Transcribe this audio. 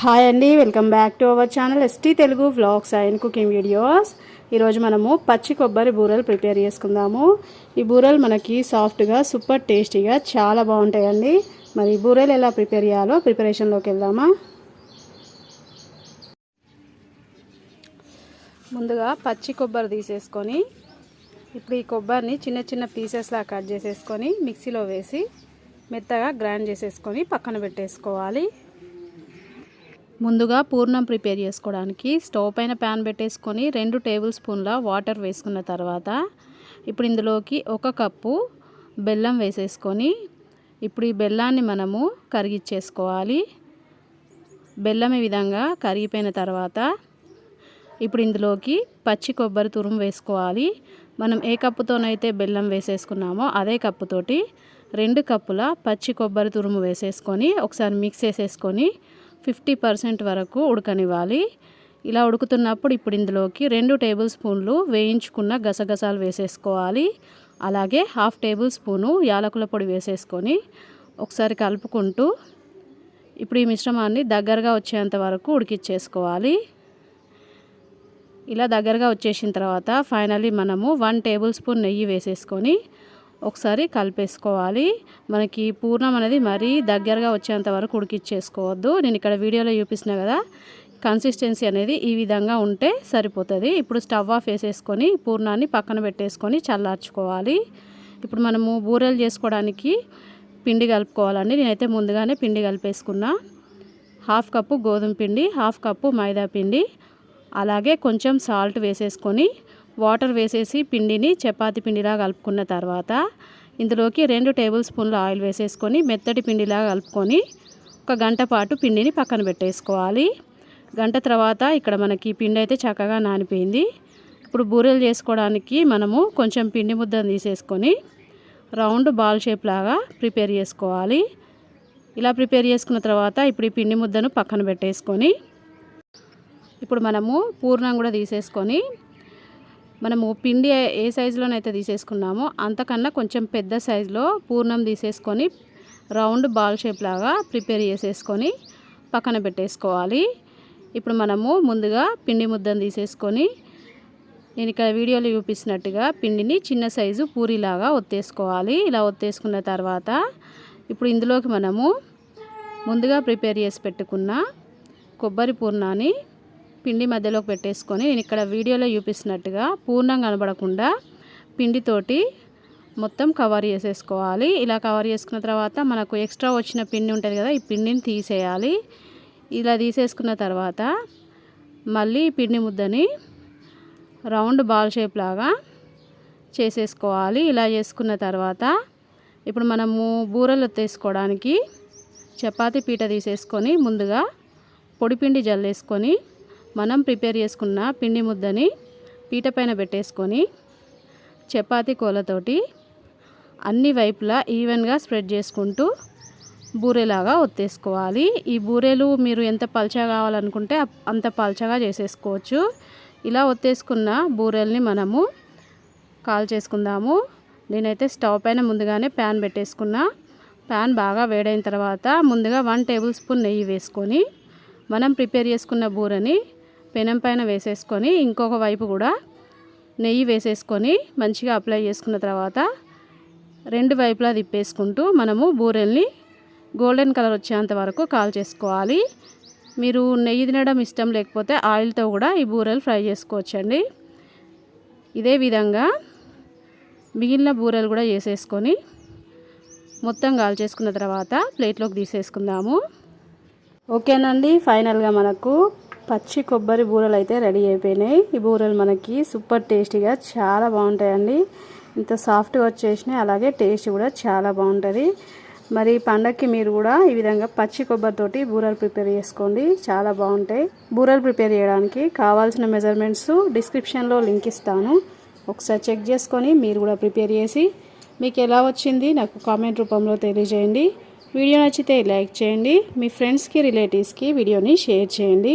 Hi అండి welcome back to our channel ST Telugu vlogs and cooking videos ఈరోజు మనము పచ్చి కొబ్బరి బూరెలు ప్రిపేర్ చేసుకుందాము. ఈ బూరెలు మనకి సాఫ్ట్గా సూపర్ టేస్టీగా చాలా బాగుంటాయండి. మరి ఈ బూరెలు ఎలా ప్రిపేర్ చేయాలో ప్రిపరేషన్లోకి వెళ్దామా? ముందుగా పచ్చి కొబ్బరి తీసేసుకొని ఇప్పుడు ఈ కొబ్బరిని చిన్న చిన్న పీసెస్లా కట్ చేసేసుకొని మిక్సీలో వేసి మెత్తగా గ్రైండ్ చేసేసుకొని పక్కన పెట్టేసుకోవాలి. ముందుగా పూర్ణం ప్రిపేర్ చేసుకోవడానికి స్టవ్ పైన ప్యాన్ పెట్టేసుకొని రెండు టేబుల్ స్పూన్ల వాటర్ వేసుకున్న తర్వాత ఇప్పుడు ఇందులోకి ఒక కప్పు బెల్లం వేసేసుకొని ఇప్పుడు ఈ బెల్లాన్ని మనము కరిగిచ్చేసుకోవాలి బెల్లం ఈ విధంగా కరిగిపోయిన తర్వాత ఇప్పుడు ఇందులోకి పచ్చి కొబ్బరి తురుము వేసుకోవాలి. మనం ఏ కప్పుతోనైతే బెల్లం వేసేసుకున్నామో అదే కప్పుతోటి రెండు కప్పుల పచ్చి కొబ్బరి తురుము వేసేసుకొని ఒకసారి మిక్స్ చేసేసుకొని ఫిఫ్టీ పర్సెంట్ వరకు ఉడకనివ్వాలి. ఇలా ఉడుకుతున్నప్పుడు ఇప్పుడు ఇందులోకి రెండు టేబుల్ స్పూన్లు వేయించుకున్న గసగసాలు వేసేసుకోవాలి. అలాగే హాఫ్ టేబుల్ స్పూను యాలకుల పొడి వేసేసుకొని ఒకసారి కలుపుకుంటూ ఇప్పుడు ఈ మిశ్రమాన్ని దగ్గరగా వచ్చేంత వరకు ఉడికిచ్చేసుకోవాలి. ఇలా దగ్గరగా వచ్చేసిన తర్వాత ఫైనల్లీ మనము వన్ టేబుల్ స్పూన్ నెయ్యి వేసేసుకొని ఒకసారి కలిపేసుకోవాలి. మనకి పూర్ణం అనేది మరీ దగ్గరగా వచ్చేంత వరకు ఉడికిచ్చేసుకోవద్దు. నేను ఇక్కడ వీడియోలో చూపిస్తున్నా కదా కన్సిస్టెన్సీ అనేది ఈ విధంగా ఉంటే సరిపోతుంది. ఇప్పుడు స్టవ్ ఆఫ్ వేసేసుకొని పూర్ణాన్ని పక్కన పెట్టేసుకొని చల్లార్చుకోవాలి. ఇప్పుడు మనము బూరెలు చేసుకోవడానికి పిండి కలుపుకోవాలండి. నేనైతే ముందుగానే పిండి కలిపేసుకున్నా. హాఫ్ కప్పు గోధుమ పిండి హాఫ్ కప్పు మైదా పిండి అలాగే కొంచెం సాల్ట్ వేసేసుకొని వాటర్ వేసేసి పిండిని చపాతి పిండిలా కలుపుకున్న తర్వాత ఇందులోకి రెండు టేబుల్ స్పూన్ల ఆయిల్ వేసేసుకొని మెత్తటి పిండిలా కలుపుకొని ఒక గంట పాటు పిండిని పక్కన పెట్టేసుకోవాలి. గంట తర్వాత ఇక్కడ మనకి పిండి అయితే చక్కగా నానిపోయింది. ఇప్పుడు బూరెలు చేసుకోవడానికి మనము కొంచెం పిండి ముద్దను తీసేసుకొని రౌండ్ బాల్ షేప్ లాగా ప్రిపేర్ చేసుకోవాలి. ఇలా ప్రిపేర్ చేసుకున్న తర్వాత ఇప్పుడు ఈ పిండి ముద్దను పక్కన పెట్టేసుకొని ఇప్పుడు మనము పూర్ణం కూడా తీసేసుకొని మనము పిండి ఏ సైజులోనైతే తీసేసుకున్నామో అంతకన్నా కొంచెం పెద్ద సైజులో పూర్ణం తీసేసుకొని రౌండ్ బాల్ షేప్ లాగా ప్రిపేర్ చేసేసుకొని పక్కన పెట్టేసుకోవాలి. ఇప్పుడు మనము ముందుగా పిండి ముద్దను తీసేసుకొని నేను ఇక్కడ వీడియోలో చూపిస్తున్నట్టుగా పిండిని చిన్న సైజు పూరిలాగా ఒత్తేసుకోవాలి. ఇలా ఒత్తేసుకున్న తర్వాత ఇప్పుడు ఇందులోకి మనము ముందుగా ప్రిపేర్ చేసి పెట్టుకున్న కొబ్బరి పూర్ణాన్ని పిండి మధ్యలోకి పెట్టేసుకొని నేను ఇక్కడ వీడియోలో చూపిస్తున్నట్టుగా పూర్ణం కనబడకుండా పిండితోటి మొత్తం కవర్ చేసేసుకోవాలి. ఇలా కవర్ చేసుకున్న తర్వాత మనకు ఎక్స్ట్రా వచ్చిన పిండి ఉంటుంది కదా ఈ పిండిని తీసేయాలి. ఇలా తీసేసుకున్న తర్వాత మళ్ళీ పిండి ముద్దని రౌండ్ బాల్ షేప్ లాగా చేసేసుకోవాలి. ఇలా చేసుకున్న తర్వాత ఇప్పుడు మనము బూరెలు తీసుకోవడానికి చపాతీ పీట తీసేసుకొని ముందుగా పొడిపిండి జల్లేసుకొని మనం ప్రిపేర్ చేసుకున్న పిండి ముద్దని పీట పైన పెట్టేసుకొని చపాతీ కోలతోటి అన్ని వైపులా ఈవెన్గా స్ప్రెడ్ చేసుకుంటూ బూరెలాగా ఒత్తేసుకోవాలి. ఈ బూరెలు మీరు ఎంత పల్చగా కావాలనుకుంటే అంత పల్చగా చేసేసుకోవచ్చు. ఇలా ఒత్తేసుకున్న బూరెల్ని మనము కాల్ చేసుకుందాము. నేనైతే స్టవ్ పైన ముందుగానే ప్యాన్ పెట్టేసుకున్నా. ప్యాన్ బాగా వేడైన తర్వాత ముందుగా వన్ టేబుల్ స్పూన్ నెయ్యి వేసుకొని మనం ప్రిపేర్ చేసుకున్న బూరని పెనం పైన వేసేసుకొని ఇంకొక వైపు కూడా నెయ్యి వేసేసుకొని మంచిగా అప్లై చేసుకున్న తర్వాత రెండు వైపులా తిప్పేసుకుంటూ మనము బూరెల్ని గోల్డెన్ కలర్ వచ్చేంత వరకు కాల్ చేసుకోవాలి. మీరు నెయ్యి తినడం ఇష్టం లేకపోతే ఆయిల్తో కూడా ఈ బూరెలు ఫ్రై చేసుకోవచ్చండి. ఇదే విధంగా మిగిలిన బూరెలు కూడా చేసేసుకొని మొత్తం కాల్చేసుకున్న తర్వాత ప్లేట్లోకి తీసేసుకుందాము. ఓకేనండి ఫైనల్గా మనకు పచ్చి కొబ్బరి బూరలు అయితే రెడీ అయిపోయినాయి. ఈ బూరలు మనకి సూపర్ టేస్టీగా చాలా బాగుంటాయండి. ఇంత సాఫ్ట్గా వచ్చేసినాయి. అలాగే టేస్ట్ కూడా చాలా బాగుంటుంది. మరి పండక్కి మీరు కూడా ఈ విధంగా పచ్చి కొబ్బరితోటి బూరలు ప్రిపేర్ చేసుకోండి. చాలా బాగుంటాయి. బూరలు ప్రిపేర్ చేయడానికి కావాల్సిన మెజర్మెంట్స్ డిస్క్రిప్షన్లో లింక్ ఇస్తాను. ఒకసారి చెక్ చేసుకొని మీరు కూడా ప్రిపేర్ చేసి మీకు ఎలా వచ్చింది నాకు కామెంట్ రూపంలో తెలియజేయండి. వీడియో నచ్చితే లైక్ చేయండి. మీ ఫ్రెండ్స్కి రిలేటివ్స్కి వీడియోని షేర్ చేయండి.